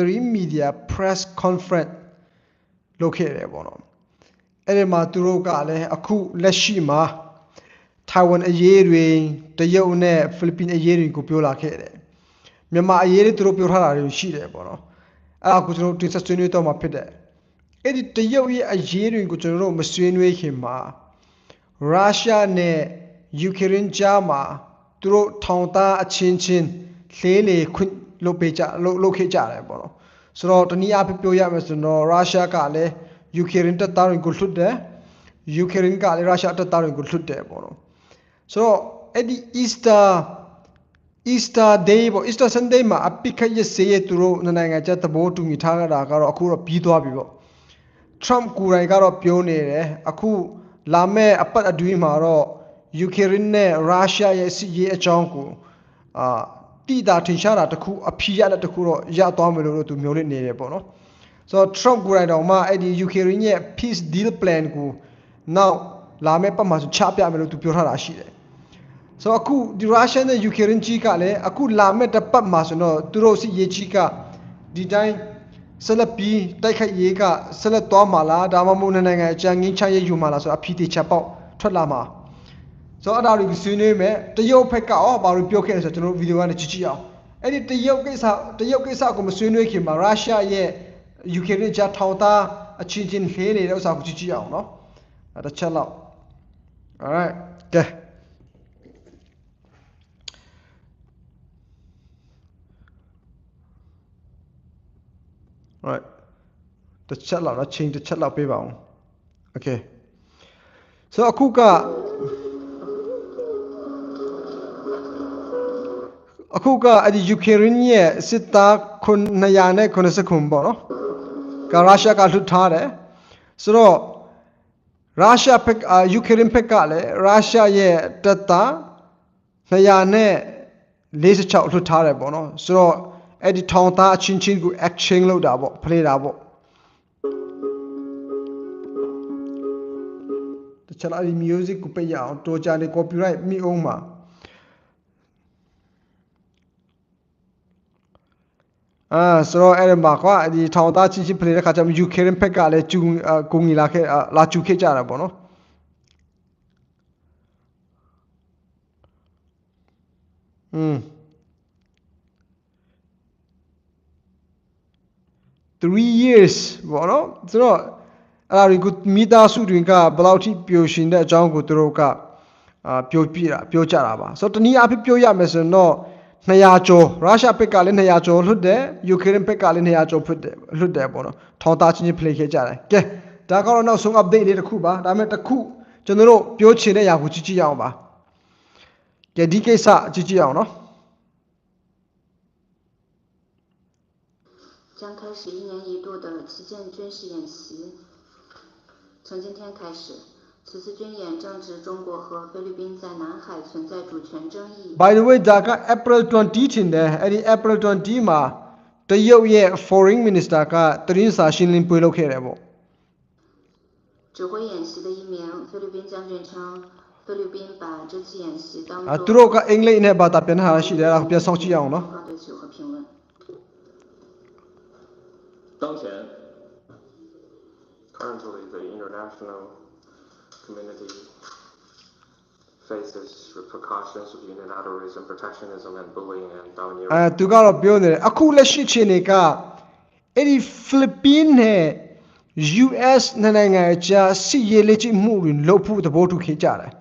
3 media press conference လုပ်ခဲ့တယ်ပေါ့နော်အဲ့ဒီမှာသူတို့ကလည်းအခုလက်ရှိမှာထိုင်ဝမ်အရေးတွေတရုတ်နဲ့ဖိလစ်ပင်းအရေးတွေကိုပြောလာခဲ့တယ်မြန်မာအရေးတွေသူတို့ပြောထားတာတွေရှိတယ်ပေါ့နော်အဲ့ဒါကိုကျွန်တော်တို့တင်ဆက်ဆွေးနွေးတော့မှာဖြစ်တယ်အဲ့ဒီတရုတ်ရဲ့အရေးတွေကိုကျွန်တော်တို့မဆွေးနွေးခင်မှာရုရှားနဲ့ယူကရိန်းကြားမှာသူတို့ထောင်သားအချင်းချင်းလေးလေခွင့် လုပ်ပေးကြလုပ်လုပ်ခဲ့ကြတယ်ပေါ့နော်ဆိုတော့တနည်းအားဖြင့်ပြောရမယ်ဆိုတော့ရုရှားကလည်းယူကရိန်းတပ်သားတွေကိုလွှတ်တယ်ယူကရိန်းကလည်းရုရှားတပ်သားတွေကိုလွှတ်တယ်ပေါ့နော်ဆိုတော့အဲ့ဒီ Easter Easter Day ပေါ့ Easter Sunday မှာအပိခတ်ရစေးရသူတို့နိုင်ငံချက်သဘောတူညီထားကြတာကတော့အခုတော့ပြီးသွားပြီပေါ့ Trump ကိုယ်တိုင်ကတော့ပြောနေတယ်အခုလာမယ့်အပတ်အတွင်းမှာတော့ယူကရိန်းနဲ့ရုရှားရဲ့စစ်ရေးအကြောင်းကိုအာ တိတာထင်ရှားတာတခုအဖြေရတဲ့တခုတော့ရသွားမယ်လို့သူမျိုးလနေတယ်ပေါ့နော်ဆိုတော့ Trump ကိုယ်တိုင်တော့မှအဲ့ဒီယူကရိန်းရဲ့ peace deal plan ကိုနောက်လာမယ့်ပတ်မှာချပြမယ်လို့သူပြောထားတာရှိတယ်ဆိုတော့အခုဒီရုရှားနဲ့ယူကရိန်းကြီးကလည်းအခုလာမယ့်တစ်ပတ်မှာဆိုတော့သူတို့စစ်ရေးကြီးကဒီတိုင်းဆက်လက်ပြီးတိုက်ခိုက်ရေးကဆက်လက်သွားမှာလားဒါမှမဟုတ်နိုင်ငံအကြံငင်းချရေးယူမှာလားဆိုတော့အဖြေတချက်ပေါက်ထွက်လာမှာ ဆိုတော့အဲ့ဒါတွေကိုဆွေးနွေးမယ်တရုတ်ဘက်ကရောဘာလို့ပြောခဲ့လဲဆိုတော့ကျွန်တော်ဗီဒီယိုကနေကြည့်ကြည့်အောင်အဲ့ဒီတရုတ်ကိစ္စတရုတ်ကိစ္စကိုမဆွေးနွေးခင်မှာရုရှားရဲ့ယူကရိန်းကြားထောင်သားအချင်းချင်းလှေးနေတဲ့ဥစ္စာကိုကြည့်ကြည့်အောင်နော်အဲ့တစ်ချက်လောက် alright ကဲ right တစ်ချက်လောက်နော်ချိန်တစ်ချက်လောက်ပေးပါအောင် okay ဆိုတော့အခုက အခုကအဲ့ဒီယူကရိန်းရဲ့စစ်သား900နဲ့90ခုပေါ့နော်ကရုရှားကလွတ်ထားတယ်ဆိုတော့ရုရှားဖက်ယူကရိန်းဖက်ကလည်းရုရှားရဲ့တပ်သား200နဲ့46လွတ်ထားတယ်ပေါ့နော်ဆိုတော့အဲ့ဒီထောင်သားအချင်းချင်းကို exchange လုပ်တာပေါ့ play တာပေါ့တခြားအဲ့ဒီ music ကိုပြရအောင်တော်ကြနေ copyright မိအောင်မှာ အာဆိုတော့အဲ့ဒီမှာကွာဒီထောင်သားချင်းချင်း play တဲ့ခါကျမှ UK ဘက်ကလည်းကျူကိုငီလာခဲ့လာကျူခဲ့ကြတာပေါ့နော်อืม3 years ပေါ့နော်ဆိုတော့အဲ့ဒါကိုမိသားစုတွေကဘယ်လောက်ထိပျော်ရွှင်တဲ့အကြောင်းကိုသူတို့ကအာပြောပြတာပြောကြတာပါဆိုတော့တနည်းအားဖြင့်ပြောရမယ်ဆိုရင်တော့ 200ကျော်ရုရှားဘက်ကလည်း200ကျော်လွတ်တယ်ယူကရိန်းဘက်ကလည်း200ကျော်ဖွတ်တယ်လွတ်တယ်ပေါ့နော်ထောင်သားချင်းချင်း play ခဲ့ကြတယ်ကဲဒါကတော့နောက်ဆုံး update လေးတစ်ခုပါဒါပေမဲ့တစ်ခုကျွန်တော်တို့ပြောချင်တဲ့ຢာကိုကြည့်ကြည့်ရအောင်ပါကဲဒီကိစ္စကြည့်ကြည့်အောင်နော်将开始一年一度的旗舰军事演习。从今天开始， 此次军演正值中国和菲律宾在南海存在主权争议。 By the way ဒါက April 20ထင်တယ်အဲ့ဒီ April 20မှာတရုတ်ရဲ့ Foreign Minister ကသတင်းစာရှင်းလင်းပွဲလုပ်ခဲ့တယ်ပေါ့ 指挥演习的一名菲律宾将军称，菲律宾把这次演习当 အဲ 作 သူတို့ကအင်္ဂလိပ်နဲ့ဘာသာပြန်ထားတာရှိတယ်အဲ့ဒါကိုပြန်ဆောင်ကြည့်အောင်နော် 发对其和平论。当前，currently the international community faces repercussions of unilateralism, protectionism, and bullying and အဲ domineering. သူကတော့ပြောနေတယ်အခုလက်ရှိချိန်တွေကအဲ့ဒီဖိလစ်ပင်းနဲ့ US နှစ်နိုင်ငံအကြားစစ်ရေးလက်ကျင့်မှုတွေလုပ်ဖို့သဘောတူခဲ့ကြတယ်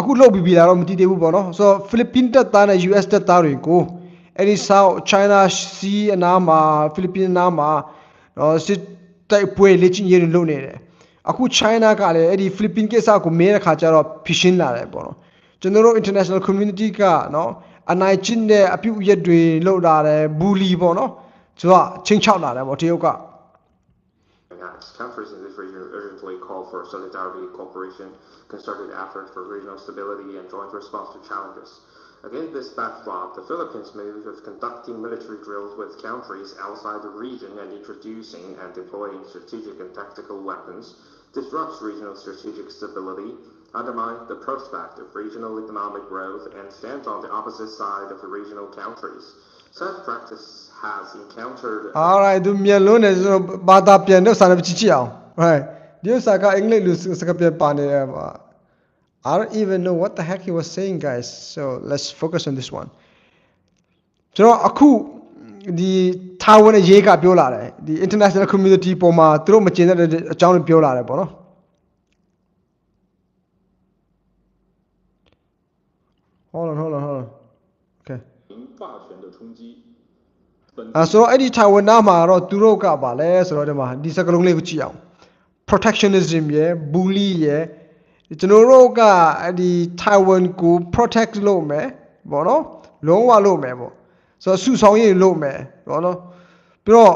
အခုလုပ်ပြီးပြီလားတော့မသိသေးဘူးပေါ့နော်ဆိုတော့ဖိလစ်ပင်းတပ်သားနဲ့ US တပ်သားတွေကိုအဲ့ဒီ South China Sea အနားမှာဖိလစ်ပင်းအနားမှာတော့စစ်တိုက်ပွဲလက်ကျင့်ရေးတွေလုပ်နေတယ် အခု China ကလည်းအဲ့ဒီဖိလစ်ပင်းကိစ္စကိုမဲတဲ့ခါကျတော့ဖြရှင်းလာတယ်ပေါ့နော်ကျွန်တော်တို့ international community ကနော်အနိုင်ကျင့်တဲ့အပြုအယက်တွေလုပ်လာတယ်ဘူလီပေါ့နော်ဆိုတော့ချင်းချောက်လာတယ်ပေါ့တရုတ်က acts. Countries in this region urgently call for solidarity, cooperation, concerted effort for regional stability, and joint response to challenges. Against this backdrop, the Philippines' move of conducting military drills with countries outside the region and introducing and deploying strategic and tactical weapons disrupts regional strategic stability, undermines the prospect of regional economic growth, and stands on the opposite side of the regional countries. Such practice has encountered alright သူမျက်လုံးနဲ့ဆိုတော့ဘာသာပြန်တော့စာနဲ့ကြည့်ကြည့်အောင် right ဒီဥစ္စာကအင်္ဂလိပ်လိုစကားပြန်ပါနေတယ်ပါ I don't even know what the heck he was saying guys so let's focus on this one ကျွန်တော်အခုဒီ ထာဝရအရေးကပြောလာတယ်ဒီ international community ပေါ်မှာသူတို့မကျင်တဲ့အကြောင်းတွေပြောလာတယ်ပေါ့နော် hold on hold on hold on okay 霸权的冲击。本 အဲဆိုတော့အဲ့ဒီထိုင်ဝမ်နာမှာတော့သူတို့ကပါလဲဆိုတော့ဒီမှာဒီစကလုံးလေးကိုကြည့်အောင် protectionism ရယ် bully ရယ်ကျွန်တော်တို့ကအဲ့ဒီ Taiwan ကို protect လုပ်မယ်ပေါ့နော်လုံးဝလုပ်မယ်ပေါ့ ဆိုတော့ဆူဆောင်ရေးလုပ်မယ်ပေါ့နော်ပြီးတော့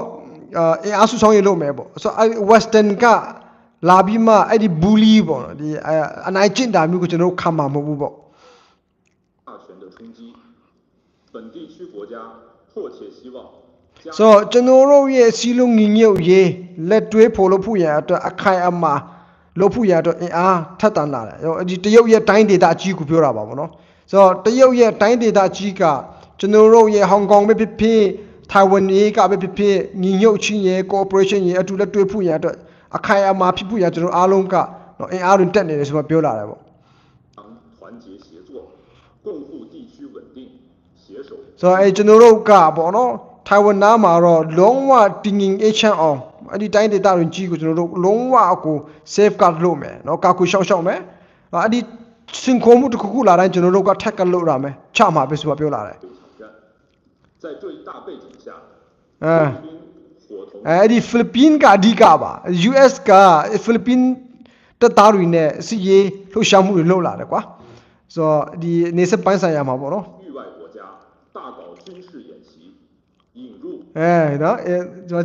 အင်အားဆူဆောင်ရေးလုပ်မယ်ပေါ့ဆိုတော့အဲ western ကလာပြီးမှအဲ့ဒီ bully ပေါ့နော်ဒီအနိုင်ကျင့်တာမျိုးကိုကျွန်တော်တို့ခံမှာမဟုတ်ဘူးပေါ့ဆိုတော့ကျွန်တော်တို့ရဲ့စီလုံးငင်ညုတ်ရေးလက်တွဲဖို့လို့ဖို့ရအတွက်အခိုင်အမာလို့ဖို့ရအတွက်အင်အားထပ်တန်းလာတယ်။ဒီတရုတ်ရဲ့တိုင်းဒေသအကြီးကိုပြောတာပါဗောနော်။ဆိုတော့တရုတ်ရဲ့တိုင်းဒေသအကြီးက ကျွန်တော်တို့ရဲ့ဟောင်ကောင်ပဲဖြစ်ဖြစ်ထိုင်ဝမ်ရေးကပဲဖြစ်ဖြစ်ညီညွတ်ချင်းရဲ့ cooperation ရဲ့အတူလက်တွဲဖို့ရအတွက်အခိုင်အမာဖြစ်ဖို့ရကျွန်တော်အားလုံးကတော့အင်အားတွေတက်နေတယ်ဆိုမှပြောလာတယ်ပေါ့ဆိုတော့အဲကျွန်တော်တို့ကပေါ့နော်ထိုင်ဝမ်နားမှာတော့လုံးဝတင်ငင် agent အောင်အဲ့ဒီတိုင်းဒေသတွေကြီးကိုကျွန်တော်တို့လုံးဝအကို safeguard လုပ်မယ်နော်ကာကူရှောက်ရှောက်မယ်အဲ့ဒီစင်ခုံမှုတစ်ခုခုလာတိုင်းကျွန်တော်တို့ကထက်ကလုပ်ရမယ်ချမှာပဲဆိုတော့ပြောလာတယ် 在这一大背景下，菲律宾伙同哎，菲律宾噶地噶吧，US 噶菲律宾的大围呢，所以都相互揭了，对吧？说你那些反沙洋嘛，不咯？域外国家大搞军事演习，引入哎，然后哎，什么，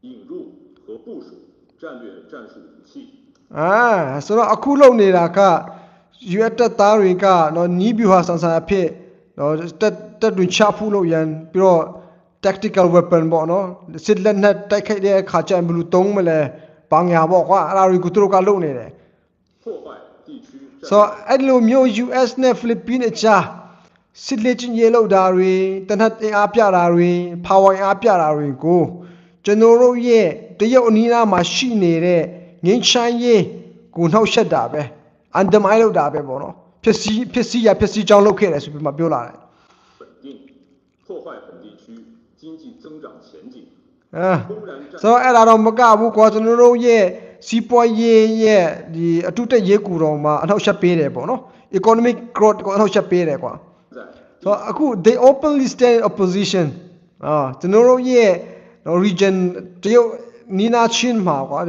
引入和部署战略战术武器啊，说阿库洛尼啦个。 ရွက်တက်သားတွေကနော်နီးဗျူဟာဆန်ဆန်အဖြစ်နော်တက်တက်တွင်ချဖူးလို့ရန်ပြီးတော့ tactical weapon ပေါ့နော်စစ်လက်နက်တိုက်ခိုက်တဲ့အခါကျရင်ဘယ်လိုသုံးမလဲဘာညာပေါ့ကွာအဲ့ဒါတွေကိုသူတို့ကလုပ်နေတယ်ဆိုအဲ့လိုမျိုး US နဲ့ Philippines အကြားစစ်လက်ချင်းရေလောက်တာတွေတနတ်အင်အားပြတာတွေ power အားပြတာတွေကိုကျွန်တော်တို့ရဲ့တရုတ်အနီးအနားမှာရှိနေတဲ့ငင်းချိုင်းရေးကိုနှောက်ရှက်တာပဲ။ အန်ဒမိုင်းလောက်တာပဲပေါ့နော်ဖြစ်စီဖြစ်စီရဖြစ်စီကြောင်းလုပ်ခဲ့တယ်ဆိုပြီးမှပြောလာတယ် 稳定，破坏本地区经济增长前景， အာ 公然占 ဆိုတော့အဲ့ဒါတော့မကဘူးကွာကျွန်တော်တို့ရဲ့စီးပွားရေးရဲ့ဒီအတုတက်ရေးကူတော်မှာအထောက်အရှက်ပေးတယ်ပေါ့နော် economic growth ကိုအထောက်အရှက်ပေးတယ်ကွာ 在 ဆိုတော့အခု they openly stand opposition အာကျွန်တော်တို့ရဲ့ region တရုတ်နီနာချင်းမှာကွာ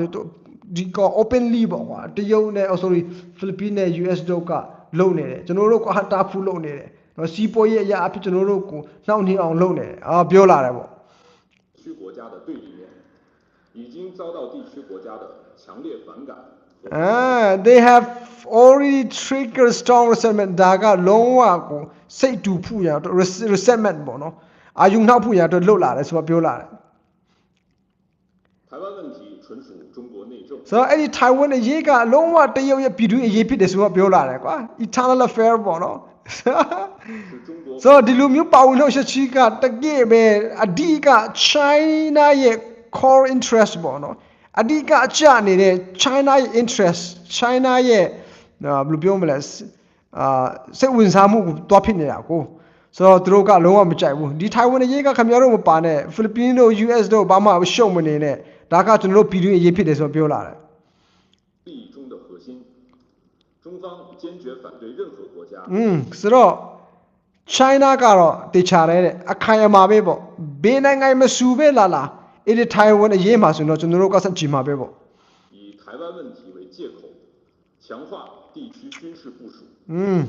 ဒီဒီက openly ပေါ့ကွာတရုတ်နဲ့ oh sorry Philippines နဲ့ US တို့ကလုံနေတယ်ကျွန်တော်တို့ကဟတာဖူးလုံနေတယ်နော်စီးပွားရေးအရာအဖြစ်ကျွန်တော်တို့ကိုနှောင့်နှေးအောင်လုပ်နေတယ်အာပြောလာတယ်ပေါ့ 区国家的对立面，已经遭到地区国家的强烈反感和 Ah, they have already triggered strong resentment ဒါကလုံးဝကိုစိတ်တူဖူရတော့ res- resentment ပေါ့နော်အာယုံနှောက်ဖူရတော့လှုပ်လာတယ်ဆိုတော့ပြောလာတယ် ဆိုတော့အဲ့ဒီ Taiwan အရေးကအလုံးဝတရုတ်ရဲ့ပြည်သူအရေးဖြစ်တယ်ဆိုတော့ပြောလာတယ်ကွာ Eternal Affair ပေါ့နော်ဆိုတော့ဒီလိုမျိုးပါဝင်လို့ရှချီကတကယ်ပဲအဓိက China ရဲ့ core interest ပေါ့နော်အဓိကအကျနေတဲ့ China ရဲ့ interest China ရဲ့ဘယ်လိုပြောမလဲအာစိတ်ဝင်စားမှုကိုတွားဖြစ်နေတာကို ဆိုတော့သူတို့ကလုံးဝမကြိုက်ဘူးဒီ Taiwan အရေးကခင်ဗျားတို့မပါနဲ့ Philippines တို့ US တို့ဘာမှရှုံမနေနဲ့ဒါကကျွန်တော်တို့ပြည်တွင်းအရေးဖြစ်တယ်ဆိုတော့ပြောလာတယ် 利益中的核心。中方坚决反对任何国家 อืมဆိုတော့ China ကတော့တေချာတယ်တဲ့အခိုင်အမာပဲပေါ့ဘေးနိုင်ငံမဆူပဲလာလာအဲ့ဒီ Taiwan အရေးမှာဆိုတော့ကျွန်တော်တို့ကစကြည့်မှာပဲပေါ့ 以台湾问题为借口，强化地区军事部署， อืม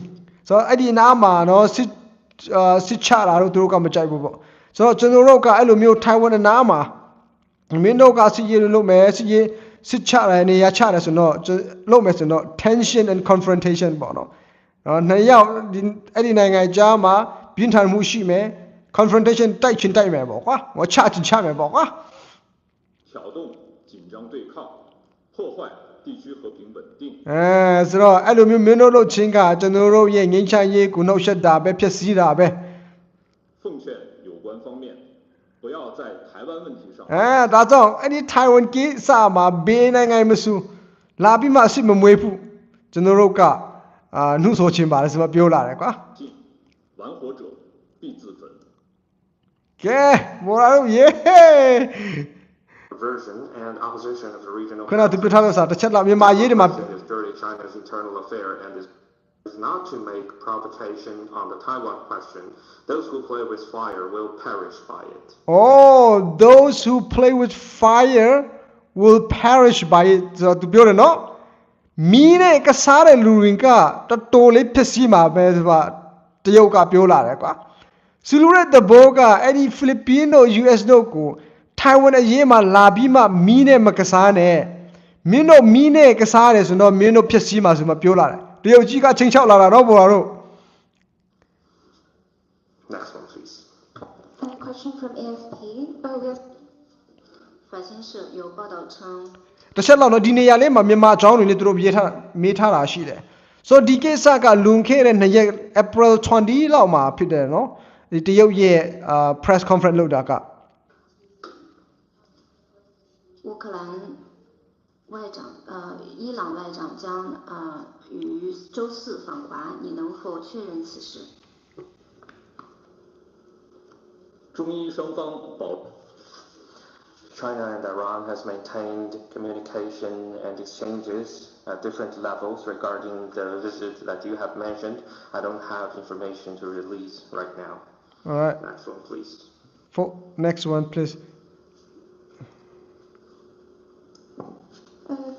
ဆိုတော့အဲ့ဒီနားမှာနော်စစ်အာ စစ်ချတာတို့သူတို့ကမကြိုက်ဘူးပေါ့ဆိုတော့ကျွန်တော်တို့ကအဲ့လိုမျိုး Taiwan အနားမှာမင်းတို့ကစစ်ရေးလုပ်မယ်စစ်ရေးစစ်ချတယ်နေရာချတယ်ဆိုတော့ကျွန်လုပ်မယ်ဆိုတော့ tension and confrontation ပေါ့နော်နော်နှစ်ယောက်ဒီအဲ့ဒီနိုင်ငံကြားမှာပြင်းထန်မှုရှိမယ် confrontation တိုက်ချင်တိုက်မယ်ပေါ့ကွာငါချချင်ချမယ်ပေါ့ကွာ 挑动紧张对抗，破坏 地区和平稳定， အဲဆိုတော့အဲ့လိုမျိုးမင်းတို့လုပ်ချင်းကကျွန်တော်တို့ရဲ့ငင်းချမ်းရေးကိုနှုတ်ဆက်တာပဲဖြစ်စည်းတာပဲ 奉劝有关方面不要在台湾问题上 အဲဒါကြောင့်အဲ့ဒီ Taiwan ကိစ္စမှာဘေးနိုင်ငံမစုလာပြီးမှအစ်စ်မမွေးဘူးကျွန်တော်တို့ကအာနှုတ်ဆိုခြင်းပါလေဆိုမှပြောလာတယ်ကွာ 进，玩火者必自焚。 ကဲမော်ရာတို့ယေ ခဏသူပြထားလို့ဆိုတာတစ်ချက်လောက်မြန်မာရေးတွေမှာ is dirty China's internal affair and is is not to make provocation on the Taiwan question. Those who play with fire will perish by it. Oh those who play with fire will perish by it ဆိုတော့သူပြောတယ်နော်မီးနဲ့ကစားတဲ့လူတွေကတော်တော်လေးဖြစ်စီမှာပဲဆိုတာတရုတ်ကပြောလာတယ်ကွာစလူရဲ့တဘောကအဲ့ဒီဖိလစ်ပင်းတို့ US တို့ကို ထိုင်ဝမ်အရေးမှာလာပြီးမှမီးနဲ့မကစားနဲ့မင်းတို့မီးနဲ့ကစားတယ်ဆိုတော့မင်းတို့ဖြစ်စီမှာဆိုမှပြောလာတယ်တရုတ်ကြီးကချိန်ချောက်လာတာတော့ဘော်လာတို့ Next one, please. A question from AFP. Uh, we have 法新社有报道称， တစ်ချက်လောက်တော့ဒီနေရာလေးမှာမြန်မာအကြောင်းတွေလည်းသူတို့ရေးထားမေးထားတာရှိတယ်ဆိုတော့ဒီကိစ္စကလွန်ခဲ့တဲ့2ရက် April 20လောက်မှာဖြစ်တယ်နော်ဒီတရုတ်ရဲ့အာ press conference လုပ်တာက 外长呃，伊朗外长将呃于周四访华，你能否确认此事？中伊双方保 China and Iran has maintained communication and exchanges at different levels regarding the visit that you have mentioned. I don't have information to release right now. alright Next one, please. for next one please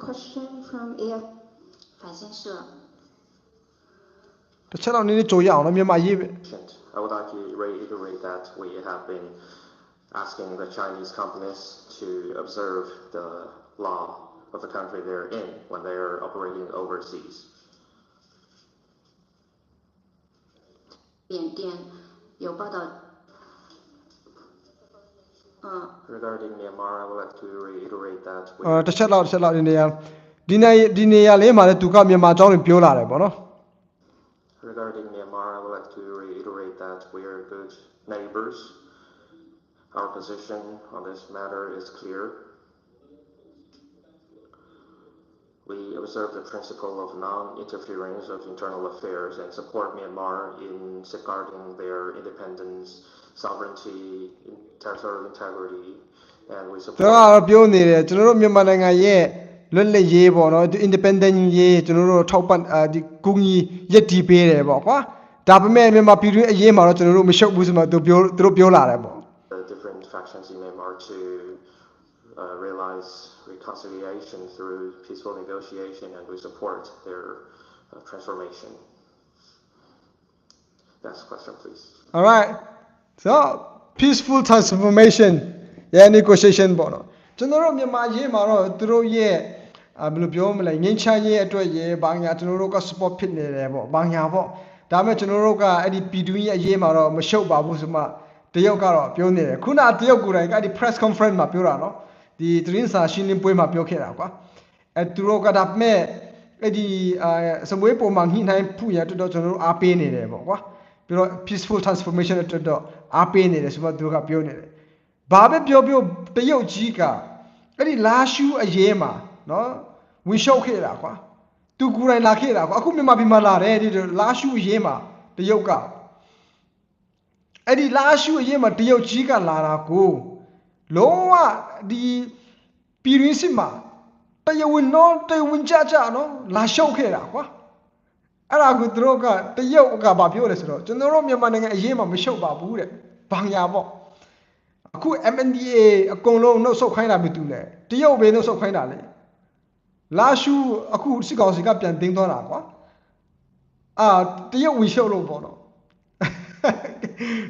question from would like to reiterate that we have been asking the Chinese companies to observe the law of the country they're in when they're operating overseas Regarding Myanmar, I would like to reiterate that we အာတစ်ချက်လောက်တစ်ချက်လောက်ဒီနေရာဒီနေရာဒီနေရာလေးမှာလည်းသူကမြန်မာအကြောင်းတွေပြောလာတယ်ပေါ့နော် Regarding Myanmar, I would like to reiterate that we are good neighbors. Our position on this matter is clear. We observe the principle of non-interference of internal affairs and support Myanmar in safeguarding their independence, sovereignty, territorial integrity, and we သူ support ကတော့ပြောနေတယ်ကျွန်တော်တို့မြန်မာနိုင်ငံရဲ့လွတ်လပ်ရေးပေါ့နော်ဒီ independent ရေးကျွန်တော်တို့ထောက်ပံ့အာဒီကူညီရက်တီးပေးတယ်ပေါ့ကွာဒါပေမဲ့မြန်မာပြည်တွင်းအရေးမှာတော့ကျွန်တော်တို့မရှုပ်ဘူးဆိုမှသူပြောသူတို့ပြောလာတယ်ပေါ့ the different factions in Myanmar to uh, realize reconciliation through peaceful negotiation, and we support their uh, transformation. Next question, please. Alright so peaceful transformation yeah negotiation ပေါ့နော်ကျွန်တော်တို့မြန်မာရေးမှာတော့သူတို့ရဲ့အာဘယ်လိုပြောမလဲငင်းချမ်းရေးအတွက်ရေဘာညာကျွန်တော်တို့က support ဖြစ်နေတယ်ပေါ့ဘာညာပေါ့ဒါပေမဲ့ကျွန်တော်တို့ကအဲ့ဒီပြည်တွင်းရဲ့အရေးမှာတော့မရှုပ်ပါဘူးဆိုမှတရုတ်ကတော့ပြောနေတယ်ခုနတရုတ်ကိုယ်တိုင်ကအဲ့ဒီ press conference မှာပြောတာနော်ဒီသတင်းစာရှင်းလင်းပွဲမှာပြောခဲ့တာကွာအဲသူတို့ကဒါပေမဲ့အဲ့ဒီအာစမွေးပုံမှာညှိနှိုင်းဖို့ရတော်တော်ကျွန်တော်တို့အားပေးနေတယ်ပေါ့ကွာ ပြီးတော့ peaceful transformation အတွက်တော့အားပေးနေတယ်ဆိုမှသူတို့ကပြောနေတယ်ဘာပဲပြောပြောတရုတ်ကြီးကအဲ့ဒီလာရှူအရေးမှာနော်ဝင်ရှုပ်ခဲ့တာကွာသူကိုယ်တိုင်လာခဲ့တာကွာအခုမြန်မာပြည်မှာလာတယ်ဒီလာရှူအရေးမှာတရုတ်ကအဲ့ဒီလာရှူအရေးမှာတရုတ်ကြီးကလာတာကိုလုံးဝဒီပြည်ရင်းစစ်မှာတရားဝင်တော့တရားဝင်ကြကြနော်လာရှုပ်ခဲ့တာကွာ အဲ့ဒါကိုသူတို့ကတရုတ်ကဘာပြောလဲဆိုတော့ကျွန်တော်တို့မြန်မာနိုင်ငံအရေးမှာမရှုပ်ပါဘူးတဲ့။ဘာညာပေါ့။အခု MNDA အကုန်လုံးနှုတ်ဆက်ခိုင်းတာပဲတူလဲ။တရုတ်ပဲနှုတ်ဆက်ခိုင်းတာလေ။လာရှူအခုစစ်ကောင်စီကပြန်တင်းသွားတာကွာ။အာတရုတ်ဝင်ရှုပ်လို့ပေါ့နော်။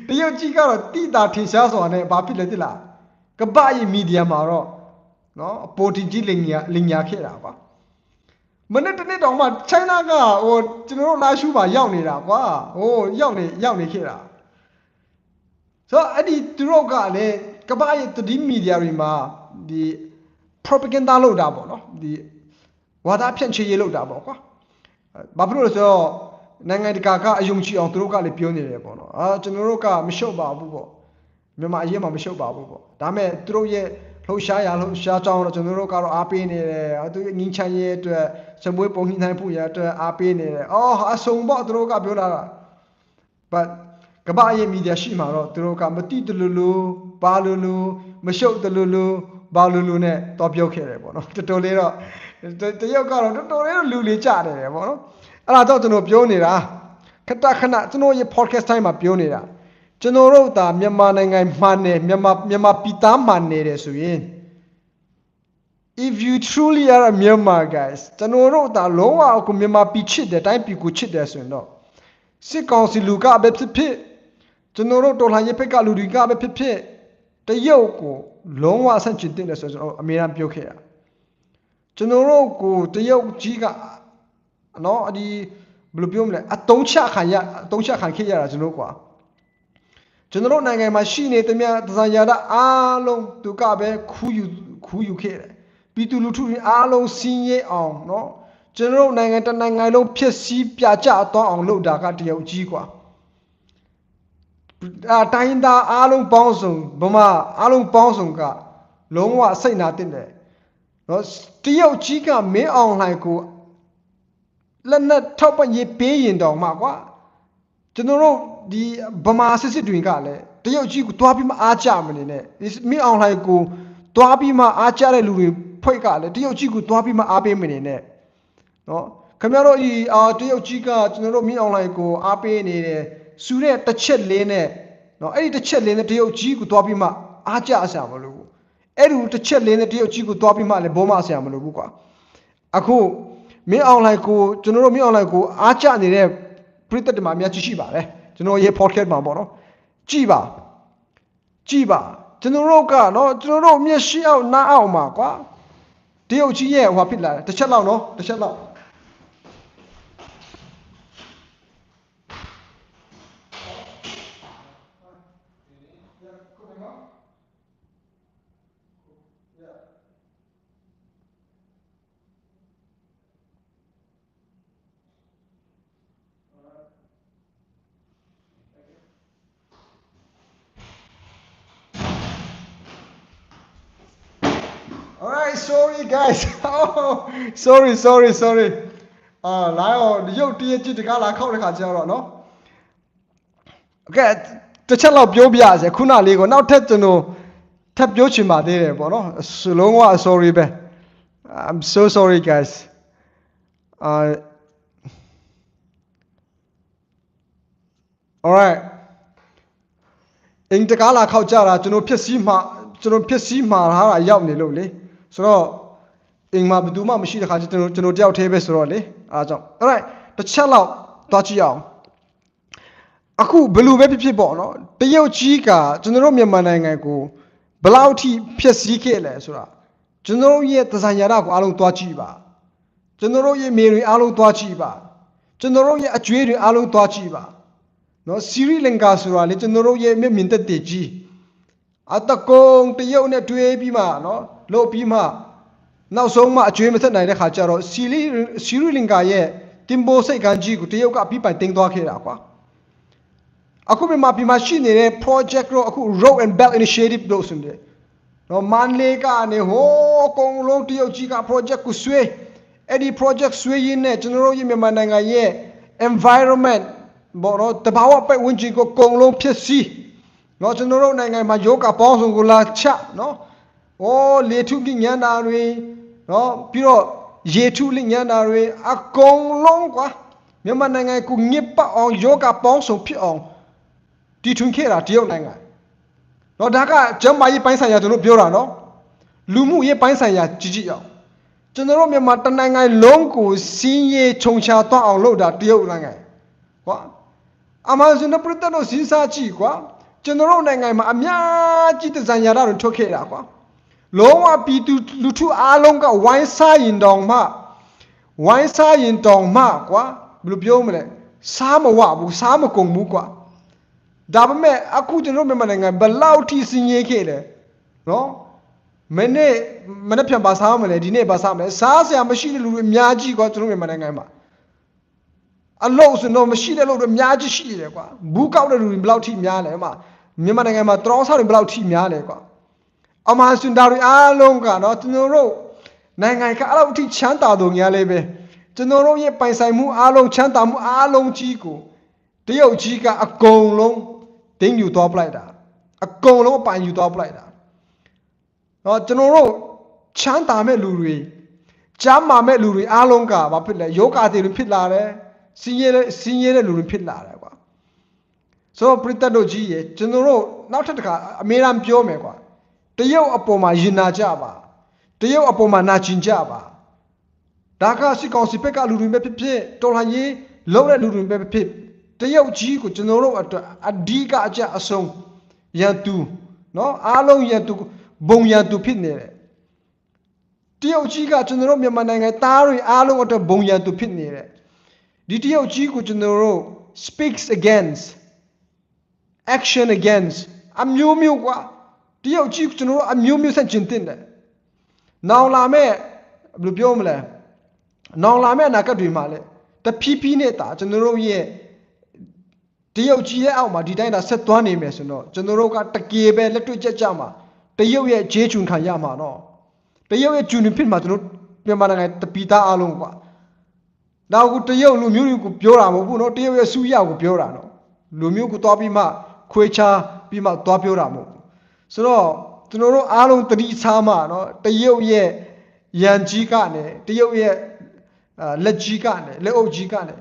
တရုတ်ကြီးကတော့တိတာထင်ရှားစွာနဲ့ဘာဖြစ်လဲသိလား။ကပ္ပရဲ့မီဒီယာမှာတော့နော်အပေါ်တင်ကြီးလင်ညာလင်ညာခဲ့တာကွာ။ မနေ့တနေ့တောင်မှ China ကဟိုကျွန်တော်တို့လာရှုပါရောက်နေတာကွာဟိုရောက်နေရောက်နေခဲ့တာဆိုတော့အဲ့ဒီသူတို့ကလည်းကမ္ဘာရဲ့သတင်းမီဒီယာတွေမှာဒီ propaganda လုပ်တာပေါ့နော်ဒီဝါဒဖြန့်ချီရေးလုပ်တာပေါ့ကွာအဲ့ဘာဖြစ်လို့လဲဆိုတော့နိုင်ငံတကာကအယုံကြည်အောင်သူတို့ကလည်းပြောနေတယ်ပေါ့နော်အာကျွန်တော်တို့ကမရှုပ်ပါဘူးပေါ့မြန်မာအရေးမှာမရှုပ်ပါဘူးပေါ့ဒါပေမဲ့သူတို့ရဲ့လှုပ်ရှားရလှုပ်ရှားကြောင်းတော့ကျွန်တော်တို့ကတော့အားပေးနေတယ်အာသူငင်းချမ်းရဲ့အတွက် စမွေးပုံနှိမ့်နိုင်ဖို့ရအတွက်အားပေးနေတယ်အော်အဆုံပေါ့သူတို့ကပြောလာတာ but ကမ္ဘာရဲ့မီဒီယာရှိမှာတော့သူတို့ကမတိတလူလူဘာလူလူမရှုပ်တလူလူဘာလူလူနဲ့တော့ပြောခဲ့တယ်ပေါ့နော်တော်တော်လေးတော့တရုတ်ကတော့တော်တော်လေးတော့လူလေးကြတယ်တယ်ပေါ့နော်အဲ့ဒါတော့ကျွန်တော်ပြောနေတာခဏခဏကျွန်တော်ရဲ့ podcast time မှာပြောနေတာကျွန်တော်တို့ဒါမြန်မာနိုင်ငံမှန်နေမြန်မာမြန်မာပြည်သားမှန်နေတယ်ဆိုရင် if you truly are a Myanmar guys ကျွန်တော်တို့ဒါလုံးဝအခုမြန်မာပြည်ချစ်တယ်တိုင်းပြည်ကိုချစ်တယ်ဆိုရင်တော့စစ်ကောင်စီလူကပဲဖြစ်ဖြစ်ကျွန်တော်တို့တော်လှန်ရေးဘက်ကလူတွေကပဲဖြစ်ဖြစ်တရုတ်ကိုလုံးဝဆန့်ကျင်တင်တယ်ဆိုတော့ကျွန်တော်အမေရိကန်ပြောခဲ့တာကျွန်တော်တို့ကိုတရုတ်ကြီးကနော်အဒီဘယ်လိုပြောမလဲအတုံးချခံရအတုံးချခံခဲ့ရတာကျွန်တော်တို့ကွာကျွန်တော်တို့နိုင်ငံမှာရှိနေသမျှသဇာယာဒအားလုံးသူကပဲခူးယူခူးယူခဲ့တယ် ပြည်သူလူထုတွေအားလုံးစင်းရဲအောင်နော်ကျွန်တော်တို့နိုင်ငံတစ်နိုင်ငံလုံးဖြစ်စည်းပြကြတော့အောင်လုပ်တာကတရုတ်ကြီးကွာအာတိုင်းသားအားလုံးပေါင်းစုံဗမာအားလုံးပေါင်းစုံကလုံးဝစိတ်နာတင်တယ်နော်တရုတ်ကြီးကမင်းအောင်လှိုင်ကိုလက်နက်ထောက်ပံ့ရေးပေးရင်တောင်မှကွာကျွန်တော်တို့ဒီဗမာစစ်စစ်တွေကလည်းတရုတ်ကြီးကိုတွားပြီးမှအားကြမနေနဲ့ဒီမင်းအောင်လှိုင်ကိုတွားပြီးမှအားကြတဲ့လူတွေ ဖွဲ့ကလည်းတရုတ်ကြီးကိုတွားပြီးမှအားပေးမနေနဲ့နော်ခင်ဗျားတို့ဒီအာတရုတ်ကြီးကကျွန်တော်တို့မင်းအောင်လှိုင်ကိုအားပေးနေတယ်စူတဲ့တစ်ချက်လေးနဲ့နော်အဲ့ဒီတစ်ချက်လေးနဲ့တရုတ်ကြီးကိုတွားပြီးမှအားကြဆရာမလို့ဘူးအဲ့ဒီတစ်ချက်လေးနဲ့တရုတ်ကြီးကိုတွားပြီးမှလည်းဘောမဆရာမလို့ဘူးကွာအခုမင်းအောင်လှိုင်ကိုကျွန်တော်တို့မင်းအောင်လှိုင်ကိုအားကြနေတဲ့ပရိသတ်တွေမှာအများကြီးရှိပါတယ်ကျွန်တော်ရဲ့ podcast မှာပေါ့နော်ကြည်ပါကြည်ပါကျွန်တော်တို့ကနော်ကျွန်တော်တို့မျက်ရှိအောင်နားအောင်မှာကွာ တရုတ်ကြီးရဲ့ဟိုဖြစ်လာတယ်တစ်ချက်လောက်နော်တစ်ချက်လောက် All right, sorry guys. Oh, sorry, sorry, sorry. အာလာရောရုပ်တရက်ကြည့်တကားလာခောက်တဲ့ခါကျတော့နော်။ Okay တစ်ချက်လောက်ပြောပြရစေခုနလေးကိုနောက်ထပ်ကျွန်တော်ထပ်ပြောချင်ပါသေးတယ်ပေါ့နော်။စလုံးဝ sorry ပဲ။ I'm so sorry guys. အာ All right. အင်တကားလာခောက်ကြတာကျွန်တော်ဖြစ်စည်းမှကျွန်တော်ဖြစ်စည်းမှာထားတာရောက်နေလို့လေ ဆိုတော့အင်မှာဘယ်သူမှမရှိတဲ့ခါကျကျွန်တော်ကျွန်တော်တယောက်သေးပဲဆိုတော့လေအားကြောင့် alright တစ်ချက်လောက်သွားကြည့်အောင်အခုဘယ်လိုပဲဖြစ်ဖြစ်ပေါ့နော်တရုတ်ကြီးကကျွန်တော်တို့မြန်မာနိုင်ငံကိုဘယ်လောက်ထိဖြစ်စည်းခဲ့လဲဆိုတာကျွန်တော်တို့ရဲ့သဇာညာရကိုအားလုံးသွားကြည့်ပါကျွန်တော်တို့ရဲ့မေတွေအားလုံးသွားကြည့်ပါကျွန်တော်တို့ရဲ့အကျွေးတွေအားလုံးသွားကြည့်ပါနော်စီရီလင်ကာဆိုတာလေကျွန်တော်တို့ရဲ့မြင့်မြင့်တက်တက်ကြီးအတကုံတရုတ်နဲ့တွေ့ပြီးမှနော် လို့ပြီးမှနောက်ဆုံးမှအကျွေးမဆက်နိုင်တဲ့ခါကျတော့စီလီစီရီလင်ကာရဲ့တင်ပိုစိတ်ကန်းကြီးကိုတရုတ်ကပြီးပိုင်တင်သွားခဲ့တာကွာအခုမြန်မာပြည်မှာရှိနေတဲ့ project တော့အခု road and belt initiative လို့ဆိုနေတယ်နော်မန်လေးကနေဟိုးအကုန်လုံးတရုတ်ကြီးက project ကိုဆွေးအဲ့ဒီ project ဆွေးရင်းနဲ့ကျွန်တော်တို့ရဲ့မြန်မာနိုင်ငံရဲ့ environment ဘောတော့တဘာဝပတ်ဝန်းကျင်ကိုအကုန်လုံးဖြစ်စီနော်ကျွန်တော်တို့နိုင်ငံမှာယောဂပေါင်းစုံကိုလာချနော် ဩလေထုကိညာနာတွေနော်ပြီးတော့ရေထုလိညာနာတွေအကုန်လုံးကွာမြန်မာနိုင်ငံကိုညစ်ပတ်အောင်ယောဂပေါင်းစုံဖြစ်အောင်တီထွင်ခဲ့တာတရုတ်နိုင်ငံနော်ဒါကကျမ်းမာရေးပိုင်းဆိုင်ရာကျွန်တော်ပြောတာနော်လူမှုရေးပိုင်းဆိုင်ရာကြည့်ကြည့်အောင်ကျွန်တော်တို့မြန်မာတနိုင်ငံလုံးကိုစီးရဲခြုံချသွားအောင်လုပ်တာတရုတ်နိုင်ငံကွာအမှန်ဆိုတော့ပြတ်တော့စဉ်းစားကြည့်ကွာကျွန်တော်တို့နိုင်ငံမှာအများကြီးတဇံရတာတွေထုတ်ခဲ့တာကွာ လုံးဝပြည်သူလူထုအားလုံးကဝိုင်းစားရင်တောင်မှဝိုင်းစားရင်တောင်မှကွာဘယ်လိုပြောမလဲစားမဝဘူးစားမကုန်ဘူးကွာဒါပေမဲ့အခုကျွန်တော်မြန်မာနိုင်ငံဘယ်လောက်ထိစင်ရေးခဲ့လဲနော်မနေ့မနေ့ပြန်ပါစားမလဲဒီနေ့ပါစားမလဲစားစရာမရှိတဲ့လူတွေအများကြီးကွာကျွန်တော်မြန်မာနိုင်ငံမှာအလုပ်ဆိုတော့မရှိတဲ့လုပ်တွေအများကြီးရှိတယ်ကွာဘူးကောက်တဲ့လူတွေဘယ်လောက်ထိများလဲဥမာမြန်မာနိုင်ငံမှာတရောင်းစားတွေဘယ်လောက်ထိများလဲကွာ အမှန်စင်တာတွေအားလုံးကတော့ကျွန်တော်တို့နိုင်ငံကအဲ့လောက်ထိချမ်းသာတော်များလဲပဲကျွန်တော်တို့ရဲ့ပိုင်ဆိုင်မှုအားလုံးချမ်းသာမှုအားလုံးကြီးကိုတရုတ်ကြီးကအကုန်လုံးဒိမ့်ယူသွားပလိုက်တာအကုန်လုံးအပိုင်ယူသွားပလိုက်တာတော့ကျွန်တော်တို့ချမ်းသာမဲ့လူတွေကျမ်းမာမဲ့လူတွေအားလုံးကဘာဖြစ်လဲယောဂတွေဖြစ်လာတယ်စင်းရဲတဲ့စင်းရဲတဲ့လူတွေဖြစ်လာတယ်ကွာဆိုတော့ပရိသတ်တို့ကြီးရေကျွန်တော်တို့နောက်ထပ်တစ်ခါအမေရန်ပြောမယ်ကွာ တရုတ်အပေါ်မှာယင်နာကြပါတရုတ်အပေါ်မှာနာကျင်ကြပါဒါကစစ်ကောင်စီဘက်ကလူတွေပဲဖြစ်ဖြစ်တော်လှန်ရေးလုပ်တဲ့လူတွေပဲဖြစ်တရုတ်ကြီးကိုကျွန်တော်တို့အတွက်အဓိကအကျအဆုံးရန်သူနော်အားလုံးရန်သူဘုံရန်သူဖြစ်နေတယ်တရုတ်ကြီးကကျွန်တော်တို့မြန်မာနိုင်ငံသားတွေအားလုံးအတွက်ဘုံရန်သူဖြစ်နေတယ်ဒီတရုတ်ကြီးကိုကျွန်တော်တို့ speaks against action against အမျိုးမျိုးကွာ တရုတ်ကြီးကျွန်တော်တို့အမျိုးမျိုးဆက်ကျင်တင်တယ်။နောင်လာမဲ့ဘယ်လိုပြောမလဲ။နောင်လာမဲ့အနာဂတ်တွေမှာလည်းတဖြည်းဖြည်းနဲ့တာကျွန်တော်တို့ရဲ့တရုတ်ကြီးရဲ့အောက်မှာဒီတိုင်းသာဆက်သွားနေမယ်ဆိုတော့ကျွန်တော်တို့ကတကယ်ပဲလက်တွေ့ကြကြမှာတရုတ်ရဲ့ဂျေးချွန်ခံရမှာနော်။တရုတ်ရဲ့ဂျွန်ဖြစ်မှာကျွန်တော်မြန်မာနိုင်ငံတပီသားအားလုံးကွာ။နောက်ခုတရုတ်လူမျိုးတွေကိုပြောတာမဟုတ်ဘူးနော်တရုတ်ရဲ့စူးရကိုပြောတာနော်။လူမျိုးကိုသွားပြီးမှခွေးချပြီးမှသွားပြောတာမဟုတ်ဘူး ဆိုတော့ကျွန်တော်တို့အားလုံးတတိထားမှเนาะတရုတ်ရဲ့ရန်ကြီးကနေတရုတ်ရဲ့အာလက်ကြီးကနေလက်အုပ်ကြီးကနေ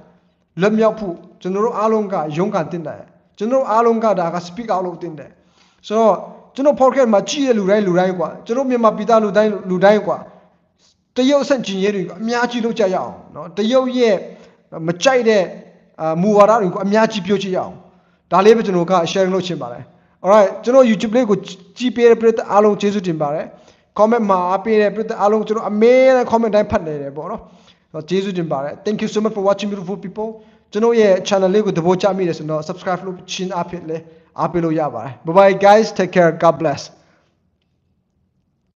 လက်မြောက်ဖို့ကျွန်တော်တို့အားလုံးကရုန်းကန်တင်တယ်ကျွန်တော်တို့အားလုံးကဒါက speak out လုပ်တင်တယ်ဆိုတော့ကျွန်တော် podcast မှာကြည့်ရလူတိုင်းလူတိုင်းกว่าကျွန်တော်မြန်မာပြည်သားလူတိုင်းလူတိုင်းกว่าတရုတ်ဆန့်ကျင်ရေးတွေကအများကြီးလုပ်ကြရအောင်เนาะတရုတ်ရဲ့မကြိုက်တဲ့အာမူဝါဒတွေကိုအများကြီးပြောချရအောင် ဒါလေးပဲကျွန်တော်က sharing လုပ်ချင်ပါတယ် alright ကျွန်တော် YouTube လေးကိုကြည့်ပေးတဲ့ပရိသတ်အားလုံးကျေးဇူးတင်ပါတယ် comment မှာအားပေးတဲ့ပရိသတ်အားလုံးကျွန်တော်အမေး comment တိုင်းဖတ်နေတယ်ပေါ့နော်အဲ့တော့ကျေးဇူးတင်ပါတယ် thank you so much for watching beautiful people ကျွန်တော်ရဲ့ channel လေးကိုသဘောကျမိတယ်ဆိုတော့ subscribe လုပ်ချင်းအားဖြင့်လည်းအားပေးလို့ရပါတယ် bye bye guys take care god bless